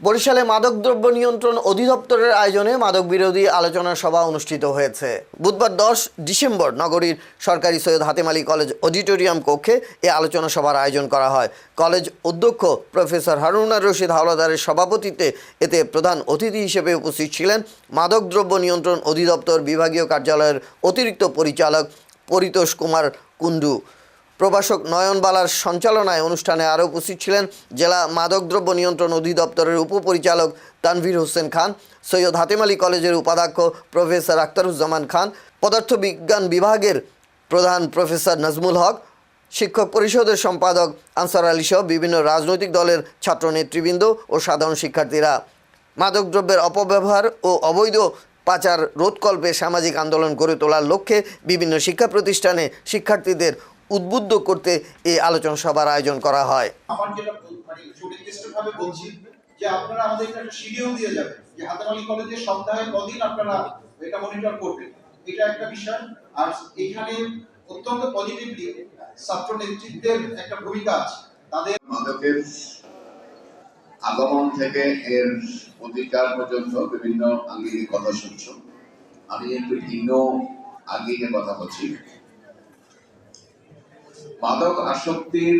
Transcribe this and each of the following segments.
বরিশালে মাদকদ্রব্য নিয়ন্ত্রণ অধিদপ্তরের আয়োজনে মাদক বিরোধী আলোচনা সভা অনুষ্ঠিত হয়েছে। বুধবার দশ ডিসেম্বর নগরীর সরকারি সৈয়দ হাতেম আলী কলেজ অডিটোরিয়াম কক্ষে এ আলোচনা সভার আয়োজন করা হয়। কলেজ অধ্যক্ষ প্রফেসর হারুনার রশিদ হাওলাদারের সভাপতিত্বে এতে প্রধান অতিথি হিসেবে উপস্থিত ছিলেন মাদকদ্রব্য নিয়ন্ত্রণ অধিদপ্তর বিভাগীয় কার্যালয়ের অতিরিক্ত পরিচালক পরিতোষ কুমার কুণ্ডু। প্রভাষক নয়নবালার সঞ্চালনায় অনুষ্ঠানে আরও উপস্থিত ছিলেন জেলা মাদকদ্রব্য নিয়ন্ত্রণ অধিদপ্তরের উপপরিচালক তানভীর হোসেন খান, সৈয়দ হাতেম আলী কলেজের উপাধ্যক্ষ প্রফেসর আখতারুজ্জামান খান পদার্থবিজ্ঞান বিভাগের প্রধান প্রফেসর নাজমুল হক, শিক্ষক পরিষদের সম্পাদক আনসার আলী সহ বিভিন্ন রাজনৈতিক দলের ছাত্র নেতৃবৃন্দ ও সাধারণ শিক্ষার্থীরা। মাদকদ্রব্যের অপব্যবহার ও অবৈধ পাচার রোধকল্পে সামাজিক আন্দোলন গড়ে তোলার লক্ষ্যে বিভিন্ন শিক্ষা প্রতিষ্ঠানে শিক্ষার্থীদের উদ্বুদ্ধ করতে এই আলোচনা সভার আয়োজন করা হয়। আমার যেটা মানে বলছি যে আপনারা আমাদের একটা শিডিউল দিয়ে যাবেন যে হাতেম কলেজে সপ্তাহে কদিন আপনারা এটা মনিটর করবেন। এটা একটা বিষয়। আর এখানে অত্যন্ত পজিটিভলি ছাত্র নেতৃত্বের একটা ভূমিকা আছে। তাদের মাদকের আগমন থেকে এর অধিকার পর্যন্ত বিভিন্ন আঙ্গিকে কথা শুনছ। আমি একটু ভিন্ন আঙ্গিকে কথা বলছি। মাদক আসক্তির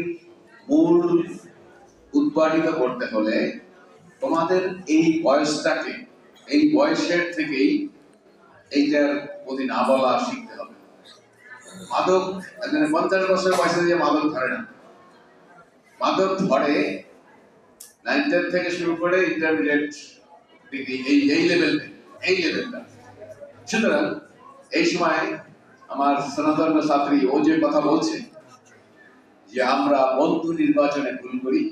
মূল উৎপাদিত করতে হলে তোমাদের এই বয়সটাকে, এই বয়সের থেকেই এইটার প্রতি না বলা শিখতে হবে। মাদক একজন পঞ্চাশ বছর বয়সে যে মাদক ধরে না, মাদক ধরে নাইন টেন থেকে শুরু করে ইন্টারমিডিয়েট ডিগ্রি এই এই লেভেল এই লেভেলটা সুতরাং এই সময় আমার সনাতন ছাত্রী ও যে কথা বলছে যে আমরা বন্ধু নির্বাচনে ভুল করি।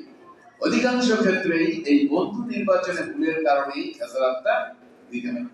অধিকাংশ ক্ষেত্রেই এই বন্ধু নির্বাচনে ভুলের কারণেই খেসারাতটা দিতে হয়।